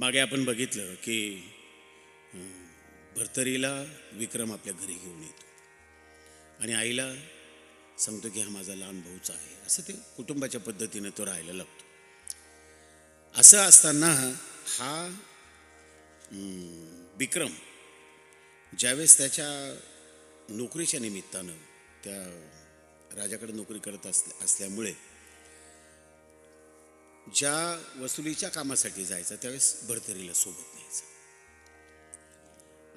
मागे आपण बघितलं की भरतरीला विक्रम आपल्या घरी घेऊन येतो. आणि आईला सांगतो की हा माझा लहान भाऊचा आहे. असं ते कुटुंबाच्या पद्धतीनं तो राहायला लागतो. असं असताना हा विक्रम ज्यावेळेस त्याच्या नोकरीच्या निमित्तानं त्या राजाकडे नोकरी करत असल्या असल्यामुळे ज्या वसुलीच्या कामासाठी जायचं त्यावेळेस भरतरीला सोबत न्यायचं.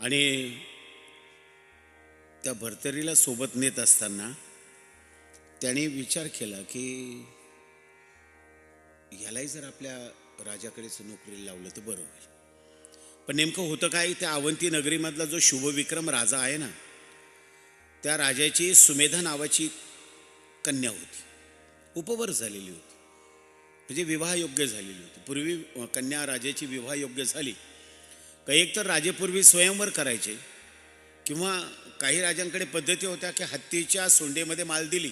आणि त्या भरतरीला सोबत नेत असताना त्याने विचार केला की यालाही जर आपल्या राजाकडेच नोकरीला लावलं तर बरं होईल. पण नेमकं होतं काय त्या अवंती नगरीमधला जो शुभविक्रम राजा आहे ना त्या राजाची सुमेधा नावाची कन्या होती. उपवर झालेली होती. म्हणजे विवाहयोग्य झालेली होती. पूर्वी कन्या कन्या विवाह विवाहयोग्य झाली. का एक तर राजेपूर्वी स्वयंवर करायचे. किंवा काही राजांकडे पद्धती होत्या की हत्तीच्या सोंडेमध्ये माल दिली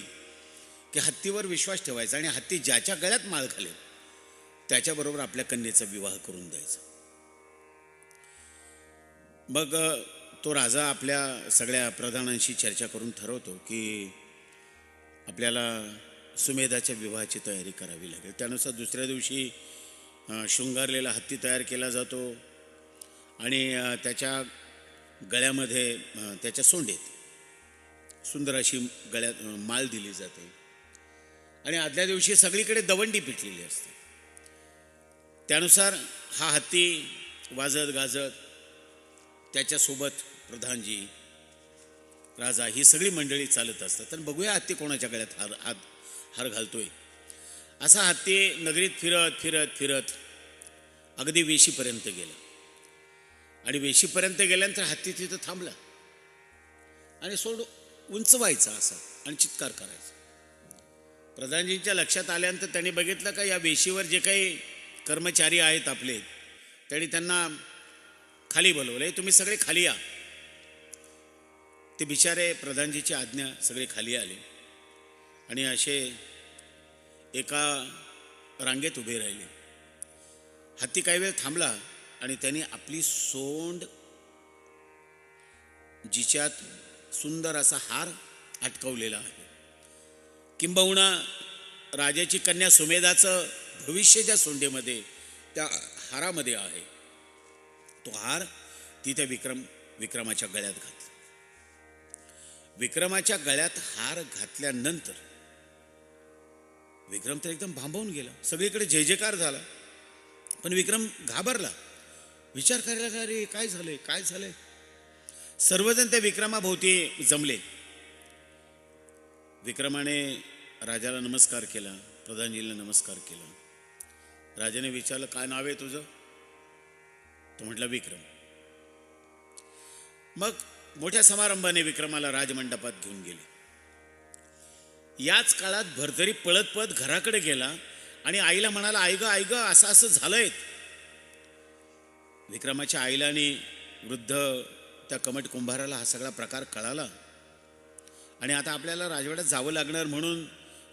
की हत्तीवर विश्वास ठेवायचा आणि हत्ती ज्याच्या गळ्यात माळ घालेल त्याच्याबरोबर आपल्या कन्येचा विवाह करून द्यायचा. मग तो राजा आपल्या सगळ्या प्रधानांशी चर्चा करून ठरवतो की आपल्याला सुमेधाच्या विवाहाची तयारी करावी लागेल. त्यानुसार दुसऱ्या दिवशी शृंगारलेला हत्ती तयार केला जातो आणि त्याच्या गळ्यामध्ये त्याच्या सोंडेत सुंदर अशी गळ्यात माल दिली जाते. आणि आदल्या दिवशी सगळीकडे दवंडी पिटलेली असते. त्यानुसार हा हत्ती वाजत गाजत त्याच्यासोबत प्रधानजी राजा ही सगळी मंडळी चालत असतात. तर बघूया हत्ती कोणाच्या गळ्यात हार हात हार घालतोय. असा हत्ती नगरीत फिरत फिरत फिरत अगदी वेशीपर्यंत गेला. आणि वेशीपर्यंत गेल्यानंतर हत्ती तिथं थांबला. आणि सोड उंचवायचा असा आणि चित्कार करायचा. प्रधानजींच्या लक्षात आल्यानंतर त्यांनी बघितलं का या वेशीवर जे काही कर्मचारी आहेत आपले त्यांनी त्यांना खाली बोलवले तुम्ही सगळे खाली या. ते बिचारे प्रधानजीची आज्ञा सगळे खाली आले. आणि असे एका रांगेत उभे राहिले. हत्ती काही वेळ थांबला आणि त्यांनी आपली सोंड जिच्यात सुंदर असा हार अटकवलेला आहे. किंबहुना राजाची कन्या सुमेधाचं भविष्य ज्या सोंडेमध्ये त्या हारामध्ये आहे तो हार तिथे विक्रम विक्रमाच्या गळ्यात घातला. विक्रमाच्या गळ्यात हार घातल्यानंतर विक्रम तर एकदम भांबवून गेला. सगळीकडे जय जयकार झाला. पण विक्रम घाबरला. विचार करायला का अरे काय झालंय? काय झालंय? सर्वजण त्या विक्रमाभोवती जमले. विक्रमाने राजाला नमस्कार केला प्रधानजीला नमस्कार केला. राजाने विचारलं काय नाव आहे तुझं? तो म्हटला विक्रम. मग मोठ्या समारंभाने विक्रमाला राजमंडपात घेऊन गेले. याच काळात भरतरी पळत पळत घराकडे गेला आणि आईला म्हणाला आई ग आई ग असं असं झालंय. विक्रमाच्या आईला आणि वृद्ध त्या कमट कुंभाराला हा सगळा प्रकार कळाला. आणि आता आपल्याला राजवाड्यात जावं लागणार म्हणून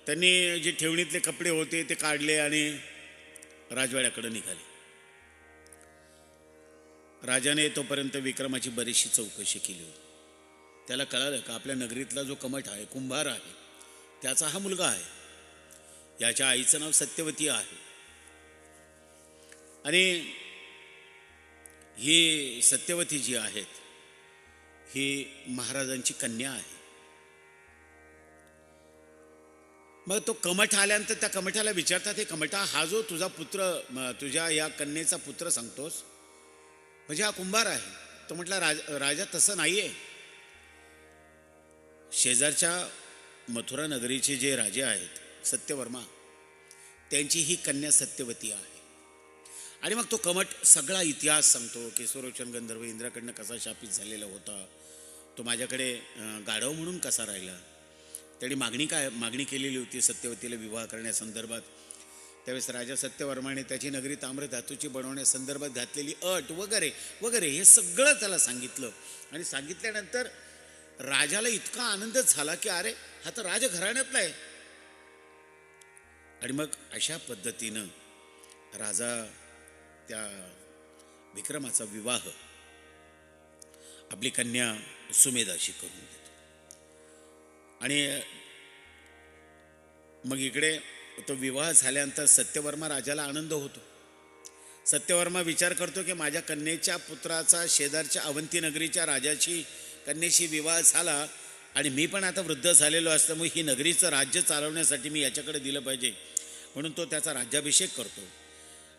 त्यांनी जे ठेवणीतले कपडे होते ते काढले आणि राजवाड्याकडे निघाले. राजाने तोपर्यंत विक्रमाची बरीचशी चौकशी केली होती. त्याला कळालं का आपल्या नगरीतला जो कमट आहे कुंभार आहे त्याचा हा मुलगा आहे. याच्या आईचं नाव सत्यवती आहे. आणि ही सत्यवती जी आहेत ही महाराजांची कन्या आहे. मग तो कमठ आल्यानंतर त्या कमठाला विचारतात हे कमठा हा जो तुझा पुत्र तुझ्या या कन्येचा पुत्र सांगतोस म्हणजे हा कुंभार आहे. तो म्हटला राज राजा तसं नाही आहे शेजारच्या मथुरा नगरीचे जे राजे आहेत सत्यवर्मा त्यांची ही कन्या सत्यवती आहे. आणि मग तो कमट सगळा इतिहास सांगतो केशवरोचन गंधर्व इंद्राकडनं कसा शापित झालेला होता. तो माझ्याकडे गाढव म्हणून कसा राहिला? त्याने मागणी काय मागणी केलेली होती सत्यवतीला विवाह करण्यासंदर्भात? त्यावेळेस राजा सत्यवर्माने त्याची नगरी ताम्रधातूची बनवण्यासंदर्भात घातलेली अट वगैरे वगैरे हे सगळं त्याला सांगितलं. आणि सांगितल्यानंतर राजाला इतका आनंद झाला की अरे हा तर राजघराण्यातला आहे. आणि मग अशा पद्धतीनं राजा त्या विक्रमाचा विवाह आपली कन्या सुमेधाशी करून देतो आणि मग इकडे तो विवाह झाल्यानंतर सत्यवर्मा राजाला आनंद होतो. सत्यवर्मा विचार करतो की माझ्या कन्येच्या पुत्राचा शेजारच्या अवंती नगरीच्या राजाची कन्येशी विवाह झाला आणि मी पण आता वृद्ध झालेलो असल्यामुळे ही नगरीचं राज्य चालवण्यासाठी मी याच्याकडे दिलं पाहिजे म्हणून तो त्याचा राज्याभिषेक करतो.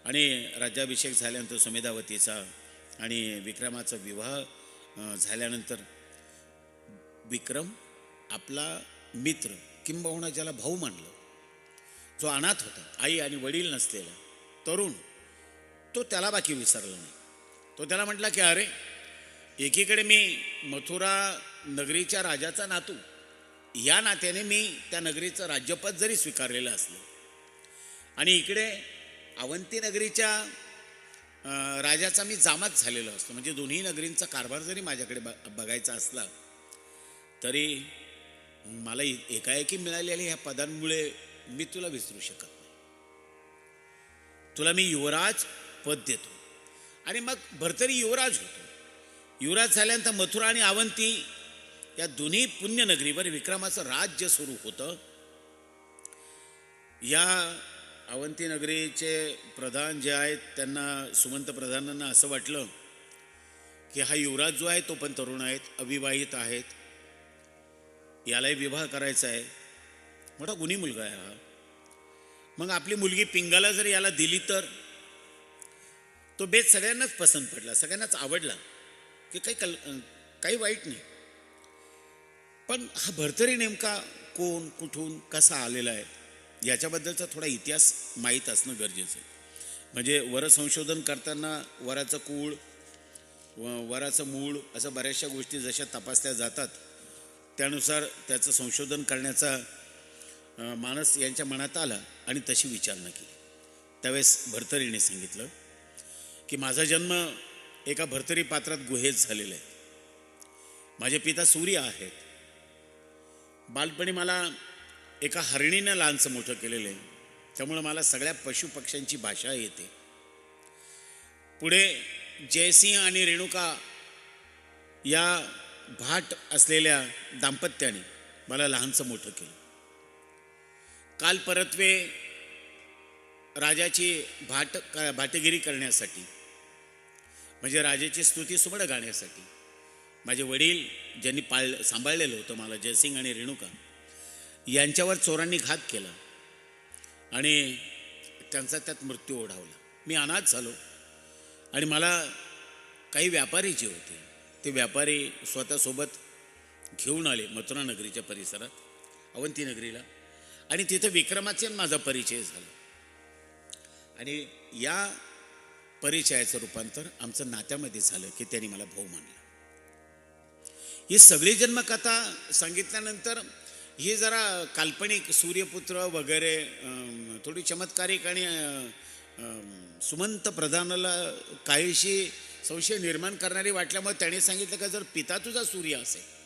आणि राज्याभिषेक झाल्यानंतर सुमेधावतीचा आणि विक्रमाचा विवाह झाल्यानंतर विक्रम आपला मित्र किंबहुना ज्याला भाऊ मानलं जो अनाथ होता आई आणि वडील नसलेला तरुण तो त्याला बाकी विसरला नाही. तो त्याला म्हटला की अरे एकीकडे मी मथुरा नगरीच्या राजाचा नातू या नात्याने मी त्या नगरीचं राज्यपद जरी स्वीकारलेलं असलं आणि इकडे अवंती नगरीच्या राजाचा मी जामात झालेलो असतो म्हणजे दोन्ही नगरींचा कारभार जरी माझ्याकडे ब बघायचा असला तरी मला एकाएकी मिळालेल्या ह्या पदांमुळे मी तुला विसरू शकत नाही. तुला मी युवराज पद देतो. आणि मग भरतरी युवराज होतो. युवराज झाल्यानंतर मथुरा आणि अवंती या दोन्ही पुण्यनगरीवर विक्रमाचं राज्य सुरू होतं. या अवंती नगरीचे प्रधान जे आहेत त्यांना सुमंत प्रधानांना असं वाटलं की हा युवराज जो आहे तो पण तरुण आहेत अविवाहित आहेत. यालाही विवाह करायचा आहे. मोठा गुणी मुलगा आहे हा. मग आपली मुलगी पिंगाला जर याला दिली तर? तो बेत सगळ्यांनाच पसंत पडला सगळ्यांनाच आवडला. की काही कल काही वाईट नाही. पण हा भरतरी नेमका कोण कुठून कसा आलेला आहे याच्याबद्दलचा थोडा इतिहास माहीत असणं गरजेचं आहे. म्हणजे वर संशोधन करताना वराचं कूळ व- वराचं मूळ असं बऱ्याचशा गोष्टी जशा तपासल्या जातात त्यानुसार त्याचं संशोधन करण्याचा मानस यांच्या मनात आला आणि तशी विचारणा केली. त्यावेळेस भरतरीने सांगितलं की माझा जन्म एका भरतरी पात्रात गुहेत झालेले आहेत. माझे पिता सूर्य आहेत. बालपणी मला एका हरणीनं लहानचं मोठं केलेलं. आहे त्यामुळं मला सगळ्या पशुपक्ष्यांची भाषा येते. पुढे जयसिंह आणि रेणुका या भाट असलेल्या दाम्पत्याने मला लहानचं मोठं केलं. काल परत्वे राजाची भाट का- भाटगिरी करण्यासाठी म्हणजे राजेची स्तुती सुमड गाण्यासाठी. माझे वडील ज्यांनी पाळ सांभाळलेलं होतं मला जयसिंग आणि रेणुका यांच्यावर चोरांनी घात केला आणि त्यांचा त्यात मृत्यू ओढावला. मी अनाथ झालो आणि मला काही व्यापारी जे होते ते व्यापारी स्वतःसोबत घेऊन आले मथुरा नगरीच्या परिसरात अवंती नगरीला. आणि तिथं विक्रमाचे माझा परिचय झाला. आणि या परिचयाचं रूपांतर आमचं नात्यामध्ये झालं की त्यांनी मला भाऊ मानला. ही सगळी जन्मकथा सांगितल्यानंतर ही जरा काल्पनिक सूर्यपुत्र वगैरे थोडी चमत्कारिक आणि सुमंत प्रधानाला काहीशी संशय निर्माण करणारी वाटल्यामुळे त्याने सांगितलं का जर पिता तुझा सूर्य असेल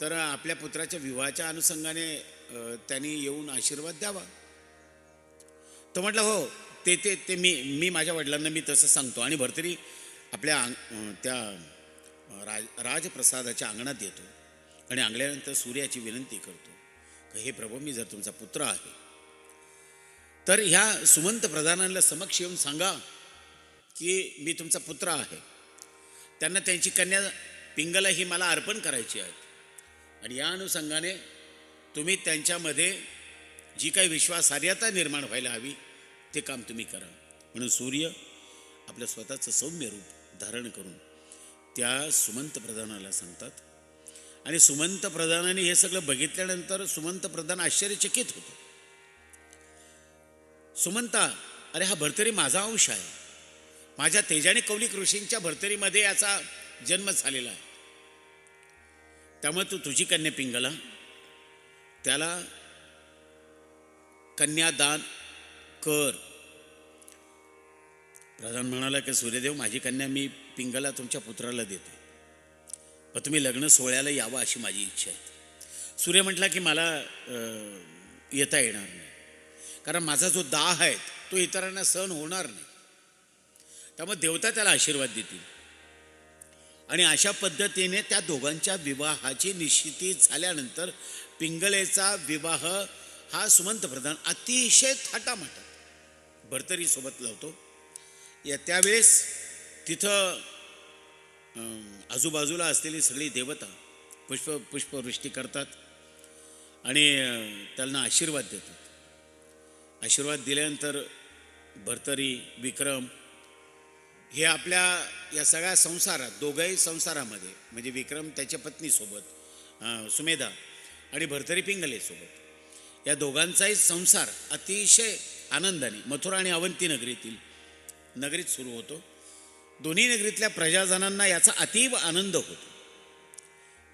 तर आपल्या पुत्राच्या विवाहाच्या अनुषंगाने त्यांनी येऊन आशीर्वाद द्यावा. तो म्हटलं हो ते ते ते मी मी माझ्या वडिलांना मी तसं सांगतो. आणि भरतरी आपल्या अंग- त्या राज राजप्रसादाच्या अंगणात येतो. आणि अंगल्यानंतर सूर्याची विनंती करतो. हे प्रभू मी जर तुमचा पुत्र आहे तर ह्या सुमंत प्रधानांना समक्ष येऊन सांगा की मी तुमचा पुत्र आहे. त्यांना त्यांची कन्या पिंगला ही मला अर्पण करायची आहे आणि या अनुषंगाने तुम्ही त्यांच्यामध्ये जी काही विश्वासार्हता निर्माण व्हायला हवी ते काम तुम्ही करा. म्हणून सूर्य आपलं स्वतःचं सौम्य रूप धारण करून त्या सुमंत प्रधानाला सांगतात. आणि सुमंत प्रधानाने हे सगळं बघितल्यानंतर सुमंत प्रधान आश्चर्यचकित होतो. सुमंता अरे हा भरतरी माझा अंश आहे. माझ्या तेजाने कौलिक ऋषींच्या भरतरीमध्ये याचा जन्म झालेला आहे. त्यामुळे तू तुझी कन्या पिंगला. त्याला कन्यादान कर. प्रधान म्हणाला की सूर्यदेव माझी कन्या मी पिंगला तुमच्या पुत्राला देतो. पण तुम्ही लग्न सोहळ्याला यावं अशी माझी इच्छा आहे. सूर्य म्हटला की मला येता येणार नाही. कारण माझा जो दाह आहे तो इतरांना सहन होणार नाही. त्यामुळे देवता त्याला आशीर्वाद देतील. आणि अशा पद्धतीने त्या दोघांच्या विवाहाची निश्चिती झाल्यानंतर पिंगळेचा विवाह हा सुमंत प्रधान अतिशय थाटामाटा भरतरीसोबत लावतो. या त्यावेळेस तिथं आजूबाजूला असलेली सगळी देवता पुष्प पुष्पवृष्टी करतात आणि त्यांना आशीर्वाद देतात. आशीर्वाद दिल्यानंतर भरतरी विक्रम हे आपल्या या सगळ्या संसारात दोघंही संसारामध्ये म्हणजे विक्रम त्याच्या पत्नीसोबत सुमेधा आणि भरतरी पिंगलेसोबत या दोघांचाही संसार अतिशय आनंदाने मथुरा आणि अवंती नगरीतील नगरीत सुरू होतो. दोन्ही नगरीतल्या प्रजाजनांना याचा अतीव आनंद होतो.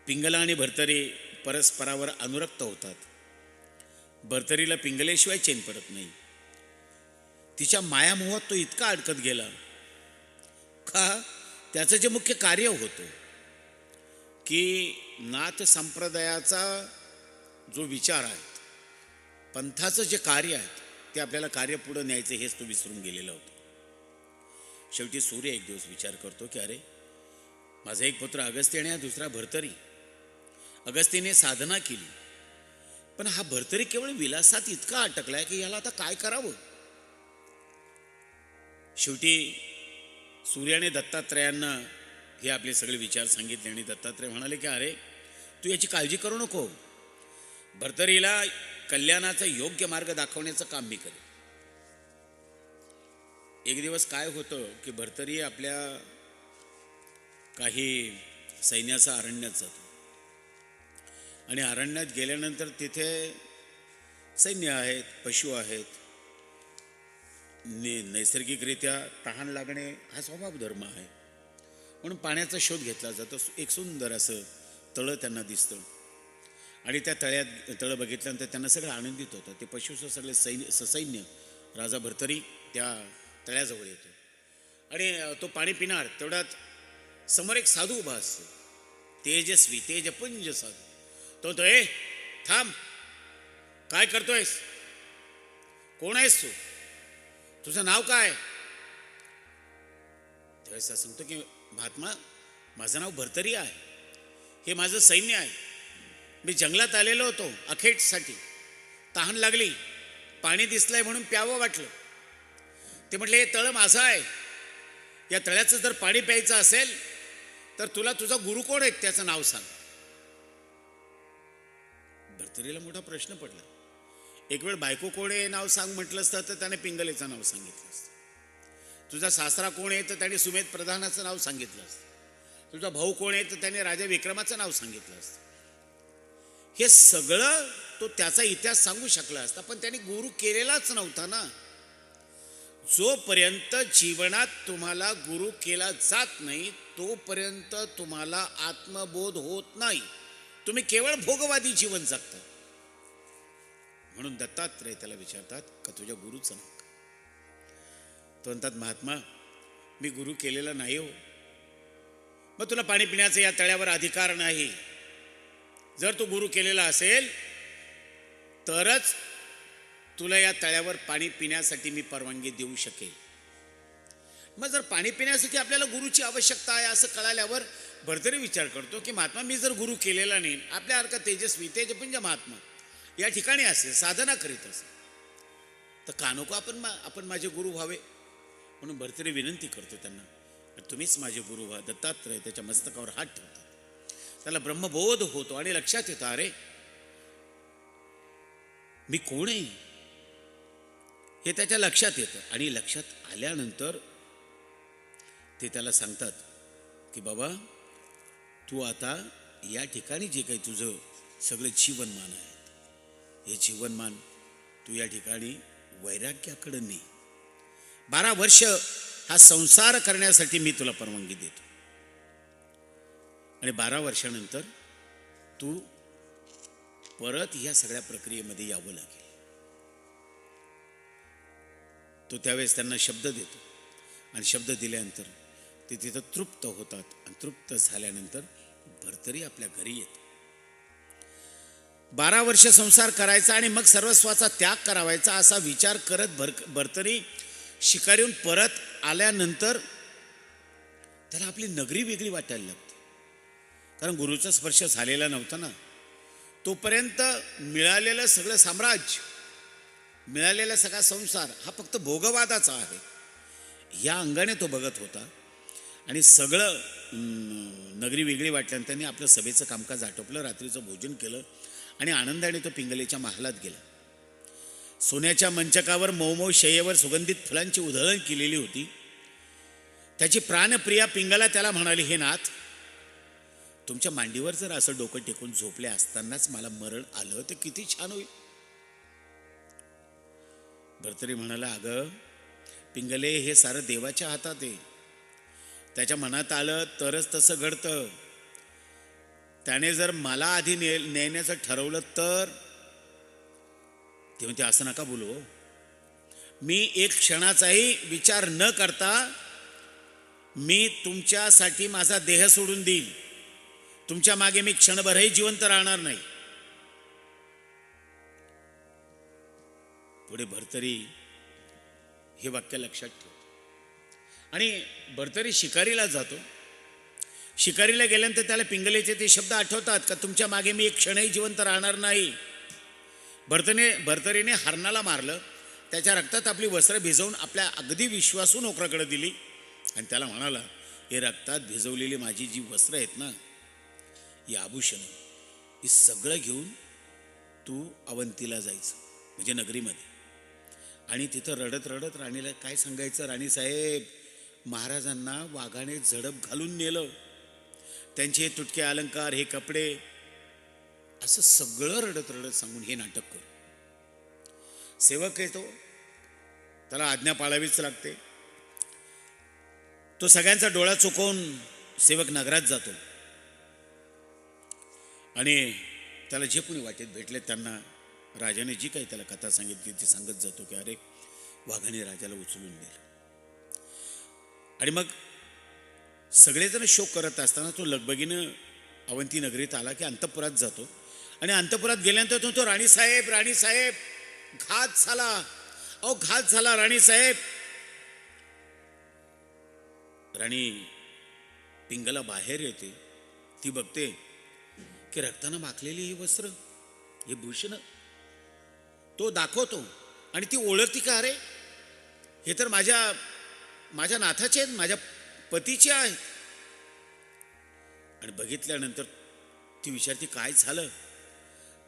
पिंगला आणि भरतरी परस्परावर अनुरक्त होतात. भरतरीला पिंगलेशिवाय चेन पडत नाही. तिच्या मायामोहात तो इतका अडकत गेला. का? त्याचं जे मुख्य कार्य होतं. की नाथ संप्रदायाचा जो विचार आहे पंथाचं जे कार्य आहे ते आपल्याला कार्य पुढं न्यायचं हेच तो विसरून गेलेला होता. शेवटी सूर्य एक दिवस विचार करतो की अरे माझा एक पुत्र अगस्त्य आणि हा दुसरा भरतरी. अगस्तीने साधना केली. पण हा भरतरी केवळ विलासात इतका अटकलाय की याला आता काय करावं? शेवटी सूर्याने दत्तात्रयांना हे आपले सगळे विचार सांगितले आणि दत्तात्रय म्हणाले की अरे तू याची काळजी करू नको. भरतरीला कल्याणाचा योग्य मार्ग दाखवण्याचं काम मी करेन. एक दिवस काय होतं की भरतरी आपल्या काही सैन्याचा अरण्यात जातो. आणि अरण्यात गेल्यानंतर तिथे सैन्य आहेत पशु आहेत. नि नैसर्गिकरित्या तहान लागणे हा स्वभाव धर्म आहे. म्हणून पाण्याचा शोध घेतला जातो. एक सुंदर असं तळं त्यांना दिसतं. आणि त्या तळ्यात तळं बघितल्यानंतर त्यांना सगळं आनंदित होतं. ते पशुचं सगळे सैन्य ससैन्य राजा भरतरी त्या तळ्याजवळ येतो. आणि तो पाणी पिणार तेवढ्यात समोर एक साधू उभा असतो. तेजस्वी तेजपुंज साधू. तो तो ए थांब. काय करतोयस? कोण आहेस तू? तुझं नाव काय? त्यावेळेस सांगतो की महात्मा माझं नाव भरतरी आहे. हे माझं सैन्य आहे. मी जंगलात आलेलो होतो अखेटसाठी. तहान लागली. पाणी दिसलंय म्हणून प्यावं वाटलं. ते म्हटले हे तळं माझं आहे. या तळ्याचं जर पाणी प्यायचं असेल तर तुला तुझा गुरु कोण आहे त्याचं नाव सांग. भरतरीला मोठा प्रश्न पडला. एक वेळ बायको कोण आहे नाव सांग म्हटलं असतं तर त्याने पिंगलेचं नाव सांगितलं असतं. तुझा सासरा कोण आहे तर त्याने सुमेध प्रधानाचं नाव सांगितलं असतं. तुझा भाऊ कोण आहे तर त्याने राजा विक्रमाचं नाव सांगितलं असतं. हे सगळं तो त्याचा इतिहास सांगू शकला असता पण त्याने गुरु केलेलाच नव्हता ना. जोपर्यंत जीवनात तुम्हाला गुरु केला जात नाही तोपर्यंत तुम्हाला आत्मबोध होत नाही. तुम्ही केवळ भोगवादी जीवन जगता. म्हणून दत्तात्रय त्याला विचारतात का तुझ्या गुरुचं नाव तो म्हणतात महात्मा मी गुरु केलेला नाही हो. मग तुला पाणी पिण्याचा या तळ्यावर अधिकार नाही. जर तो गुरु केलेला असेल तरच तुला या तळ्यावर पाणी पिण्यासाठी मी परवानगी देऊ शकेल. मग जर पाणी पिण्यासाठी आपल्याला गुरुची आवश्यकता आहे असं कळाल्यावर भरतरी विचार करतो की महात्मा मी जर गुरु केलेला नाही आपल्यासारखा तेजस्वी तेजपुंज महात्मा या ठिकाणी असेल साधना करीत असेल तर का नको आपण मा आपण माझे गुरु व्हावे? म्हणून भरतरी विनंती करतो त्यांना तुम्हीच माझे गुरु व्हा दत्तात्रय त्याच्या मस्तकावर हात ठेवतात. त्याला ब्रह्मबोध होतो आणि लक्षात येतं अरे मी कोण आहे? हे त्याच्या लक्षात येतं. आणि लक्षात आल्यानंतर ते त्याला सांगतात की बाबा तू आता या ठिकाणी जे काही तुझं सगळं जीवनमान आहे हे जीवनमान तू या ठिकाणी वैराग्याकडे ने. बारा वर्ष हा संसार करण्यासाठी मी तुला परवानगी देतो. आणि बारा वर्षानंतर तू परत ह्या सगळ्या प्रक्रियेमध्ये यावं लागेल. तो त्यावेळेस त्यांना शब्द देतो. आणि शब्द दिल्यानंतर ते तिथं तृप्त होतात आणि तृप्त झाल्यानंतर भरतरी आपल्या घरी येत बारा वर्ष संसार करायचा आणि मग सर्वस्वाचा त्याग करावायचा असा विचार करत भर भरतरी शिकारीहून परत आल्यानंतर त्याला आपली नगरी वेगळी वाटायला लागते. कारण गुरुचा स्पर्श झालेला नव्हता ना. तोपर्यंत मिळालेलं सगळं साम्राज्य मिळालेला सगळा संसार हा फक्त भोगवादाचा आहे. या अंगाने तो बघत होता. आणि सगळं नगरी वेगळी वाटल्यानं त्यांनी आपलं सभेचं कामकाज आटोपलं रात्रीचं भोजन केलं आणि आनंदाने तो पिंगलेच्या महालात गेला. सोन्याच्या मंचकावर मौमौ शय्येवर सुगंधित फुलांची उधळण केलेली होती. त्याची प्राणप्रिया पिंगला त्याला म्हणाली हे नाथ तुमच्या मांडीवर जर असं डोकं टेकून झोपले असतानाच मला मरण आलं तर किती छान होईल. भरतरी म्हणाला अगं पिंगले हे सारं देवाच्या हातात आहे. त्याच्या मनात आलं तरच तसं घडतं. त्याने जर मला आधी ने नेण्याचं ठरवलं तर ते म्हणते असं नका बोलू हो. मी एक क्षणाचाही विचार न करता मी तुमच्यासाठी माझा देह सोडून देईल तुमच्या मागे मी क्षणभरही जिवंत राहणार नाही. पुढे भरतरी हे वाक्य लक्षात ठेव आणि भरतरी शिकारीला जातो. शिकारीला गेल्यानंतर त्याला पिंगलेचे ते शब्द आठवतात का तुमच्या मागे मी एक क्षणही जिवंत राहणार नाही. भरतने भरतरीने हरणाला मारलं. त्याच्या रक्तात आपली वस्त्र भिजवून आपल्या अगदी विश्वासू नोकराकडे दिली. आणि त्याला म्हणाला हे रक्तात भिजवलेली माझी जी वस्त्र आहेत ना ही आभूषण ही सगळं घेऊन तू अवंतीला जायचं म्हणजे नगरीमध्ये. आणि तिथं रडत रडत राणीला काय सांगायचं? राणी साहेब महाराजांना वाघाने झडप घालून नेलं. त्यांचे हे तुटके अलंकार हे कपडे असं सगळं रडत रडत सांगून हे नाटक कर. सेवक येतो त्याला आज्ञा पाळावीच लागते. तो सगळ्यांचा डोळा चुकवून सेवक नगरात जातो. आणि त्याला जे कोणी वाटेत भेटले त्यांना राजाने जी काही त्याला कथा सांगितली ती सांगत जातो की अरे वाघाने राजाला उचलून दिलं आणि मग सगळेजण शोक करत असताना तो लगबगीनं अवंती नगरीत आला की अंतपुरात जातो. आणि अंतपुरात गेल्यानंतर तो तो राणीसाहेब राणीसाहेब घात झाला. अहो घात झाला राणीसाहेब राणी पिंगला बाहेर येते. ती बघते की रक्तानं माखलेली ही वस्त्र हे भूषण तो दाखवतो आणि ती ओळखती का अरे हे तर माझ्या माझ्या नाथाचे आहेत माझ्या पतीचे आहेत. आणि बघितल्यानंतर ती विचारते काय झालं?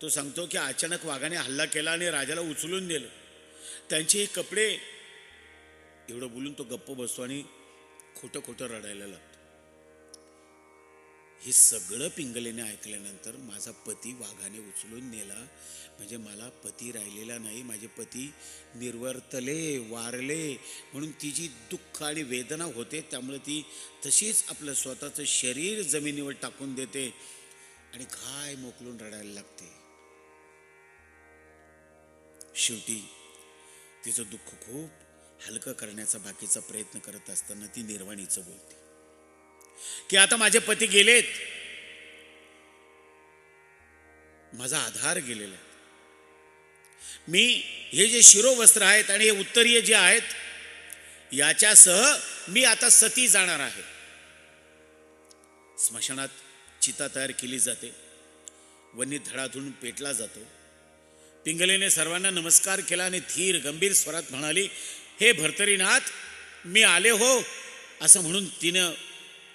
तो सांगतो की अचानक वाघाने हल्ला केला आणि राजाला उचलून नेलं. त्यांचे हे कपडे एवढं बोलून तो गप्प बसतो आणि खोटं खोटं रडायला लागतो. हे सगळं पिंगलेने ऐकल्यानंतर माझा पती वाघाने उचलून नेला. म्हणजे मला पती राहिलेला नाही माझे पती निर्वर्तले वारले म्हणून तिची दुःख आणि वेदना होते. त्यामुळे ती तशीच आपलं स्वतःचं शरीर जमिनीवर टाकून देते आणि घाय मोकलून रडायला लागते. शेवटी तिचं दुःख खूप हलकं करण्याचा बाकीचा प्रयत्न करत असताना ती निर्वाणीचं बोलते. की आता माझे पती गेलेत. माझा आधार गेलेला आहे. मी हे जे शिरोवस्त्र आहेत आणि हे उत्तरीय जे आहेत याच्यासह मी आता सती जाणार आहे. स्मशानात चिता तयार केली जाते. वन्नी धडाधून पेटला जातो. पिंगलेने सर्वांना नमस्कार केला आणि धीर गंभीर स्वरात म्हणाली हे भर्तरीनाथ मी आले हो असं म्हणून तिनं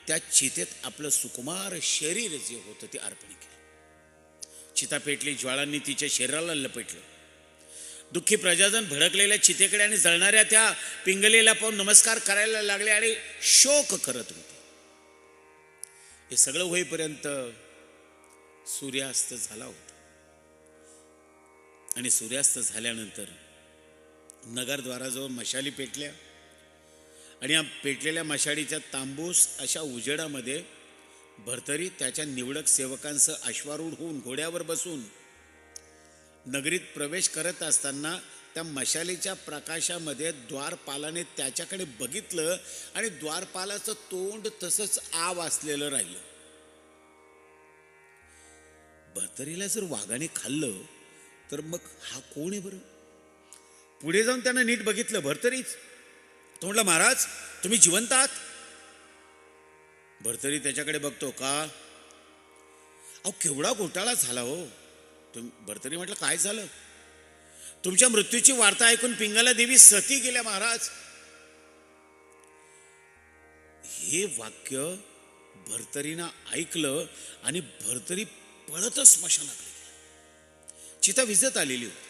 त्या चितेत आपलं सुकुमार शरीर जे होतं ते अर्पण केलं. चिता पेटली ज्वाळांनी तिच्या शरीराला लपेटलं. दुःखी प्रजाजन भडकलेल्या चितेकडे आणि जळणाऱ्या त्या पिंगलेला पाहून नमस्कार करायला लागले आणि शोक करत होते. हे सगळं होईपर्यंत सूर्यास्त झाला होता. आणि सूर्यास्त झाल्यानंतर नगरद्वाराजवळ मशाली पेटल्या. आणि या पेटलेल्या मशाडीच्या तांबूस अशा उजेडामध्ये भरतरी त्याच्या निवडक सेवकांसह अश्वारूढ होऊन घोड्यावर बसून नगरीत प्रवेश करत असताना त्या मशालीच्या प्रकाशामध्ये द्वारपालाने त्याच्याकडे बघितलं आणि द्वारपालाचं तोंड तसंच आव असलेलं राहिलं. भरतरीला जर वाघाने खाल्लं तर मग हा कोण आहे बरं? पुढे जाऊन त्यानं नीट बघितलं भरतरीच. तो म्हटलं महाराज तुम्ही जिवंत आहात? भरतरी त्याच्याकडे बघतो. का? अहो केवढा घोटाळा झाला हो. तुम भरतरी म्हटलं काय झालं? तुमच्या मृत्यूची वार्ता ऐकून पिंगाला देवी सती गेल्या महाराज. हे वाक्य भरतरीनं ऐकलं आणि भरतरी पळतच स्मशानाकडे चिता विजत आलेली होती.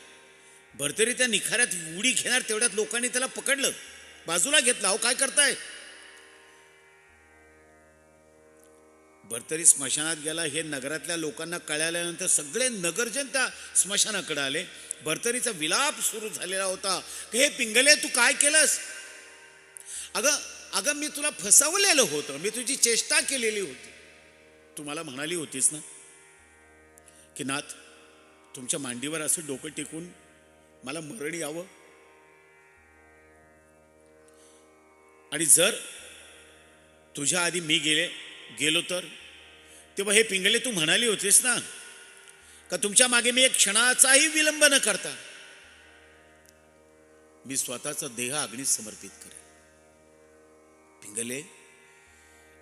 भरतरी त्या निखाऱ्यात उडी घेणार तेवढ्यात लोकांनी त्याला पकडलं. बाजूला घेतला अहो काय करताय? भरतरी स्मशानात गेला हे नगरातल्या लोकांना कळाल्यानंतर सगळे नगरजन त्या स्मशानाकडे आले. भरतरीचा विलाप सुरू झालेला होता. की हे पिंगले तू काय केलंस? अगं अगं मी तुला फसवलेलं होतं. मी तुझी चेष्टा केलेली होती. तू मला म्हणाली होतीस ना की नाथ तुमच्या मांडीवर असं डोकं टेकून मला मरण यावं? आणि जर तुझ्या आधी मी गेले गेलो तर? तेव्हा हे पिंगले तू म्हणाली होतीस ना? का तुमच्या मागे मी एक क्षणाचाही विलंब न करता? मी स्वतःचा देह अग्नीत समर्पित करेन. पिंगले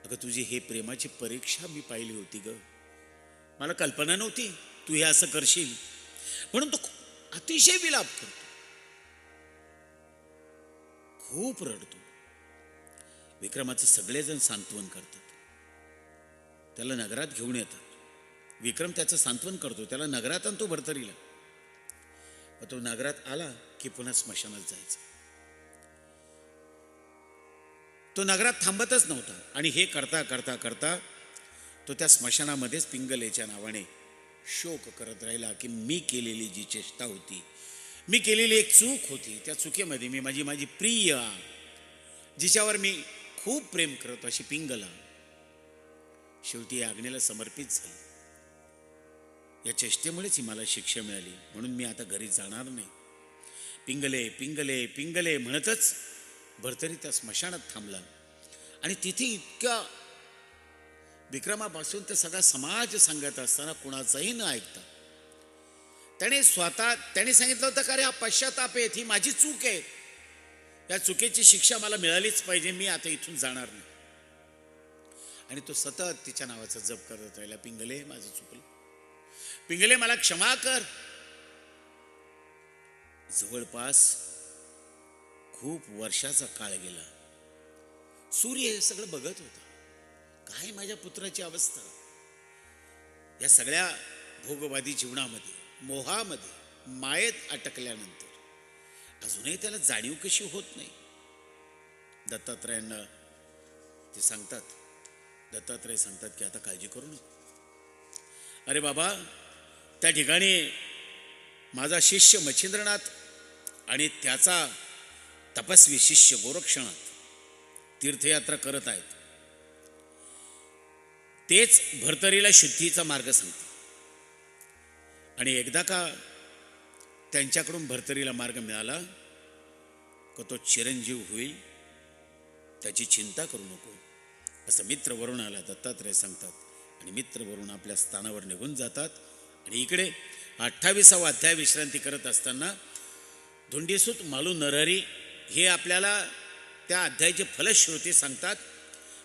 अगं तुझी हे प्रेमाची परीक्षा मी पाहिली होती ग. मला कल्पना नव्हती तू हे असं करशील. म्हणून तो अतिशय विलाप करतो. खूप रडतो. विक्रमाचं सगळेजण सांत्वन करतात. त्याला नगरात घेऊन येतात. विक्रम त्याचं सांत्वन करतो. त्याला नगरात आणतो भरतरीला. तो नगरात आला की पुन्हा स्मशानात जायचा. तो नगरात थांबतच नव्हता आणि हे करता करता करता तो त्या स्मशानामध्येच पिंगलेच्या नावाने शोक करत राहिला की मी केलेली जी चेष्टा होती मी केलेली एक चूक होती त्या चुकीमध्ये मी माझी माझी प्रिय जिच्यावर मी खूप प्रेम करतो अशी पिंगला. शेवटी आग्नेला समर्पित झाली. या चेष्टेमुळेच ही मला शिक्षा मिळाली. म्हणून मी आता घरी जाणार नाही. पिंगले पिंगले पिंगले म्हणतच भरतरी त्या स्मशानात थांबला. आणि तिथे इतक्या विक्रमापासून तर सगळा समाज सांगत असताना कुणाचंही न ऐकता. त्याने स्वतः त्याने सांगितलं होतं का रे हा पश्चाताप आहेत ही माझी चूक आहे. या चुकीची शिक्षा मला मिळालीच पाहिजे मी आता इथून जाणार नाही. आणि तो सतत तिच्या नावाचा जप करत राहिला पिंगले माझं चुकलं. पिंगले मला क्षमा कर. जवळपास खूप वर्षाचा काळ गेला. सूर्य हे सगळं बघत होता. काय माझ्या पुत्राची अवस्था? या सगळ्या भोगवादी जीवनामध्ये मोहामध्ये मायेत अटकल्यानंतर. अजूनही त्याला जाणीव कशी होत नाही. दत्तात्रयांना ते सांगतात. दत्तात्रय सांगतात की आता काळजी करू नको. अरे बाबा त्या ठिकाणी माझा शिष्य मच्छिंद्रनाथ आणि त्याचा तपस्वी शिष्य गोरक्षनाथ तीर्थयात्रा करत आहेत. तेच भरतरीला शुद्धीचा मार्ग सांगते आणि एकदा का त्यांच्याकडून भरतरीला मार्ग मिळाला का तो चिरंजीव होईल त्याची चिंता करू नको. असं मित्र वरून आला दत्तात्रय सांगतात. आणि मित्र वरून आपल्या स्थानावर निघून जातात. आणि इकडे अठ्ठावीसावा अध्याय विश्रांती करत असताना धुंडीसूत मालू नरहरी हे आपल्याला त्या अध्यायाचे फलश्रुती सांगतात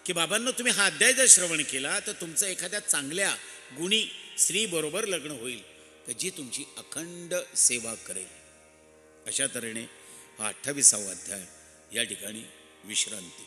की बाबांनो तुम्ही हा अध्याय जर श्रवण केला तर तुमचं एखाद्या चांगल्या गुणी स्त्रीबरोबर लग्न होईल. तर जी तुमची अखंड सेवा करेल. अशा तऱ्हेने हा अठ्ठावीसावा अध्याय या ठिकाणी विश्रांती